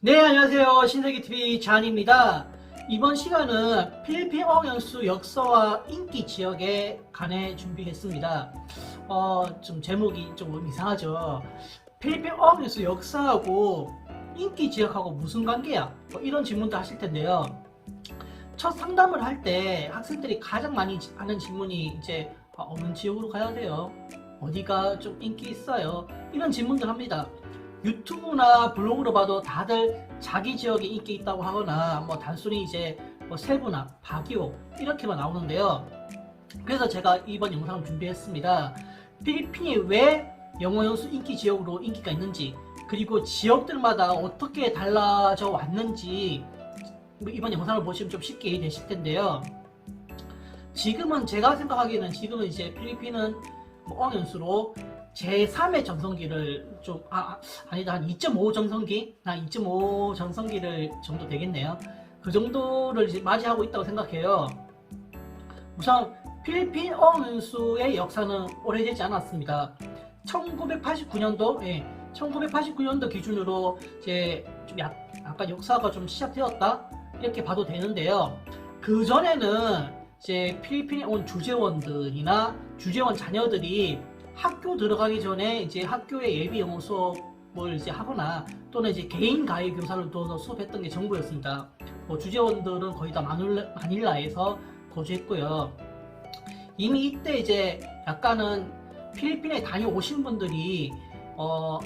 네, 안녕하세요. 신세계TV 잔입니다. 이번 시간은 필리핀 어연수 역사와 인기 지역에 관해 준비했습니다. 어, 좀 제목이 좀 이상하죠. 필리핀 어연수 역사하고 인기 지역하고 무슨 관계야? 뭐 이런 질문도 하실 텐데요. 첫 상담을 할 때 학생들이 가장 많이 하는 질문이 이제 아, 어느 지역으로 가야 돼요? 어디가 좀 인기 있어요? 이런 질문들 합니다. 유튜브나 블로그로 봐도 다들 자기 지역에 인기 있다고 하거나 뭐 단순히 이제 뭐 세부나 바기오 이렇게만 나오는데요. 그래서 제가 이번 영상을 준비했습니다. 필리핀이 왜 영어 연수 인기 지역으로 인기가 있는지 그리고 지역들마다 어떻게 달라져 왔는지 뭐 이번 영상을 보시면 좀 쉽게 이해되실 텐데요. 지금은 제가 생각하기에는 지금은 이제 필리핀은 뭐 어연수로 제3의 전성기를 좀, 아, 아, 아니다, 한 2.5 전성기? 한2.5 전성기를 정도 되겠네요. 그 정도를 이제 맞이하고 있다고 생각해요. 우선, 필리핀 어문수의 역사는 오래되지 않았습니다. 1989년도, 예, 1989년도 기준으로 이제 좀 약, 약간 역사가 좀 시작되었다? 이렇게 봐도 되는데요. 그 전에는 이제 필리핀에 온 주재원들이나 주재원 자녀들이 학교 들어가기 전에 이제 학교의 예비 영어 수업을 이제 하거나 또는 이제 개인 가해 교사를 둬서 수업했던 게 전부였습니다. 뭐 주재원들은 거의 다 마닐라, 마닐라에서 거주했고요. 이미 이때 이제 약간은 필리핀에 다녀오신 분들이 어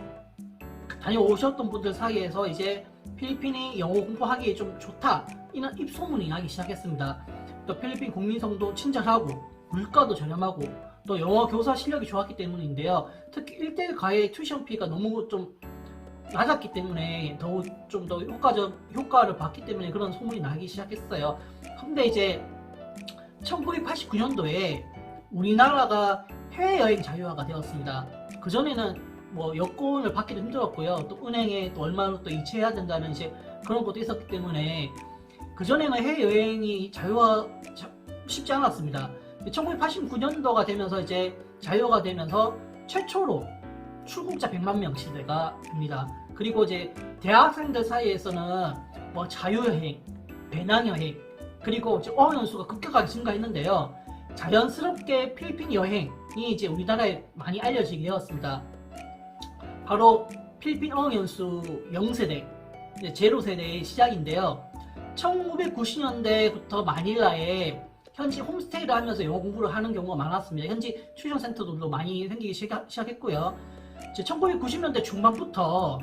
다녀오셨던 분들 사이에서 이제 필리핀이 영어 공부하기에 좀 좋다 이런 입소문이 나기 시작했습니다. 또 필리핀 국민성도 친절하고 물가도 저렴하고 또 영어 교사 실력이 좋았기 때문인데요. 특히 1대1 과외 튜션 피가 너무 좀 낮았기 때문에 더욱 좀 더 효과적 효과를 봤기 때문에 그런 소문이 나기 시작했어요. 근데 이제 1989년도에 우리나라가 해외여행 자유화가 되었습니다. 그 전에는 뭐 여권을 받기도 힘들었고요. 또 은행에 또 얼마로 또 이체해야 된다는 이제 그런 것도 있었기 때문에 그 전에는 해외여행이 자유화 쉽지 않았습니다. 1989년도가 되면서 이제 자유화가 되면서 최초로 출국자 100만 명 시대가 됩니다. 그리고 이제 대학생들 사이에서는 뭐 자유여행, 배낭여행, 그리고 이제 어연수가 급격하게 증가했는데요. 자연스럽게 필리핀 여행이 이제 우리나라에 많이 알려지게 되었습니다. 바로 필리핀 어연수 0세대, 제로 세대의 시작인데요. 1990년대부터 마닐라에 현지 홈스테이를 하면서 영어 공부를 하는 경우가 많았습니다. 현지 튜션센터들도 많이 생기기 시작했고요. 1990년대 중반부터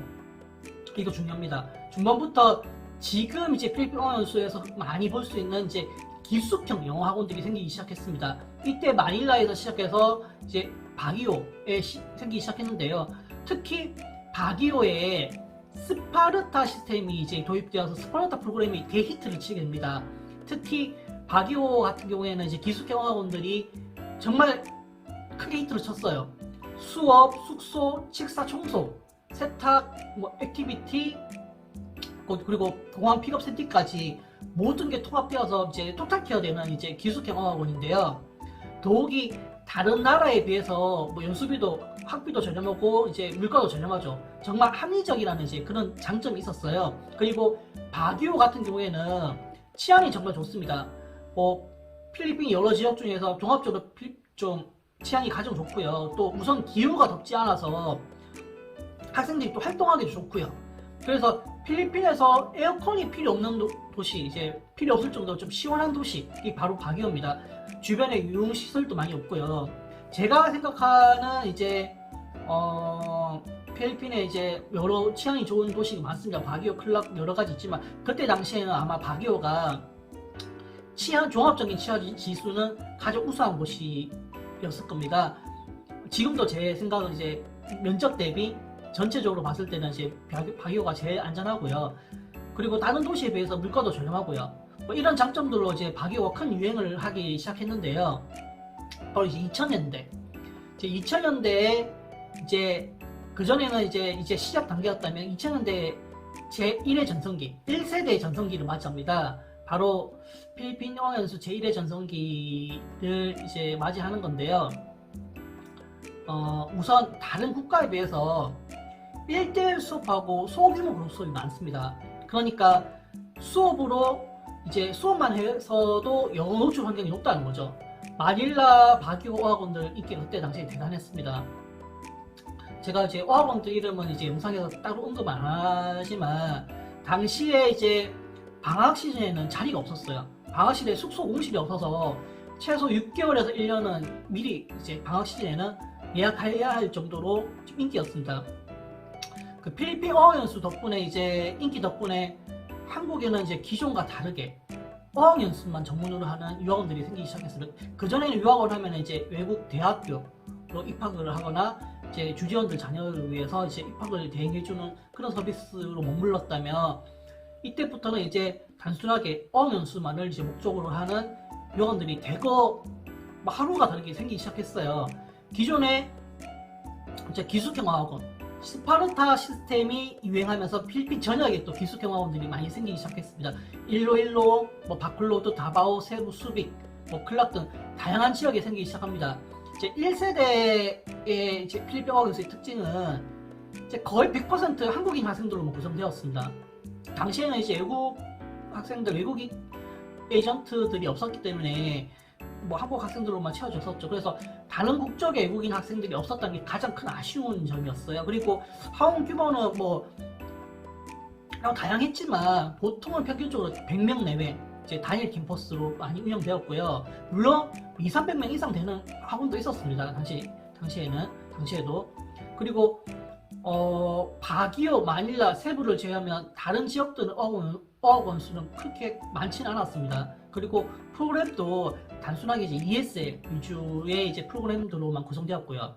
이거 중요합니다. 중반부터 지금 이제 필리핀 어연수에서 많이 볼 수 있는 이제 기숙형 영어 학원들이 생기기 시작했습니다. 이때 마닐라에서 시작해서 이제 바기오에 시, 생기기 시작했는데요. 특히 바기오에 스파르타 시스템이 이제 도입되어서 스파르타 프로그램이 대히트를 치게 됩니다. 특히 바기오 같은 경우에는 이제 기숙형 학원들이 정말 크게 히트를 쳤어요. 수업, 숙소, 식사, 청소, 세탁, 뭐 액티비티, 그리고 공항 픽업 센티까지 모든 게 통합되어서 이제 토탈 케어 되는 이제 기숙형 학원인데요. 더욱이 다른 나라에 비해서 뭐 연수비도 학비도 저렴하고 이제 물가도 저렴하죠. 정말 합리적이라는 이제 그런 장점이 있었어요. 그리고 바기오 같은 경우에는 치안이 정말 좋습니다. 뭐 필리핀 여러 지역 중에서 종합적으로 좀 치안이 가장 좋고요. 또 우선 기후가 덥지 않아서 학생들이 또 활동하기도 좋고요. 그래서 필리핀에서 에어컨이 필요 없는 도, 시 이제 필요 없을 정도로 좀 시원한 도시 이 바로 바기오입니다. 주변에 유흥 시설도 많이 없고요. 제가 생각하는 이제 어 필리핀에 이제 여러 치안이 좋은 도시가 많습니다. 바기오 클럽 여러 가지 있지만 그때 당시에는 아마 바기오가 치안 종합적인 치안 지수는 가장 우수한 곳이었을 겁니다. 지금도 제 생각은 이제 면적 대비 전체적으로 봤을 때는 이제 바기오가 제일 안전하고요. 그리고 다른 도시에 비해서 물가도 저렴하고요. 뭐 이런 장점들로 이제 바기오가 큰 유행을 하기 시작했는데요. 바로 이제 2000년대. 이제 2000년대에 이제 그 전에는 이제 이제 시작 단계였다면 2000년대 제 1회 전성기, 1세대 전성기를 맞이합니다. 바로 필리핀 영화연수 제1회 전성기를 이제 맞이하는 건데요. 어, 우선 다른 국가에 비해서 1대1 수업하고 소규모 그룹 수업이 많습니다. 그러니까 수업으로 이제 수업만 해서도 영어 노출 환경이 높다는 거죠. 마닐라 바기오 어학원들 인기가 그때 당시에 대단했습니다. 제가 이제 어학원들 이름은 이제 영상에서 따로 언급 안 하지만 당시에 이제 방학 시즌에는 자리가 없었어요. 방학 시즌에 숙소 공실이 없어서 최소 6개월에서 1년은 미리 이제 방학 시즌에는 예약해야 할 정도로 좀 인기였습니다. 그 필리핀 어학 연수 덕분에 이제 인기 덕분에 한국에는 이제 기존과 다르게 어학 연수만 전문으로 하는 유학원들이 생기기 시작했어요. 그 전에는 유학원 하면 이제 외국 대학교로 입학을 하거나 이제 주재원들 자녀를 위해서 이제 입학을 대행해주는 그런 서비스로 머물렀다면 이때부터는 이제 단순하게 어학 연수만을 이제 목적으로 하는 유학원들이 대거 뭐 하루가 다르게 생기기 시작했어요. 기존에 이제 기숙형 어학원 스파르타 시스템이 유행하면서 필리핀 전역에 또 기숙형 학원들이 많이 생기기 시작했습니다. 일로일로, 뭐 바클로드, 다바오, 세부, 수빅, 뭐 클락 등 다양한 지역에 생기기 시작합니다. 이제 1세대의 이제 필리핀 학원에서의 특징은 이제 거의 100% 한국인 학생들로 구성되었습니다. 당시에는 이제 외국 학생들, 외국인 에이전트들이 없었기 때문에 뭐 한국 학생들로만 채워졌었죠. 그래서 다른 국적의 외국인 학생들이 없었다는 게 가장 큰 아쉬운 점이었어요. 그리고 학원 규모는 뭐 그냥 다양했지만 보통은 평균적으로 100명 내외 이제 단일 캠퍼스로 많이 운영되었고요. 물론 2, 300명 이상 되는 학원도 있었습니다. 당시 당시에는 당시에도 그리고 어 바기오, 마닐라, 세부를 제외하면 다른 지역들은 어학원, 어학원 수는 그렇게 많지는 않았습니다. 그리고 프로그램도 단순하게 이제 ESL 위주의 이제 프로그램들로만 구성되었고요.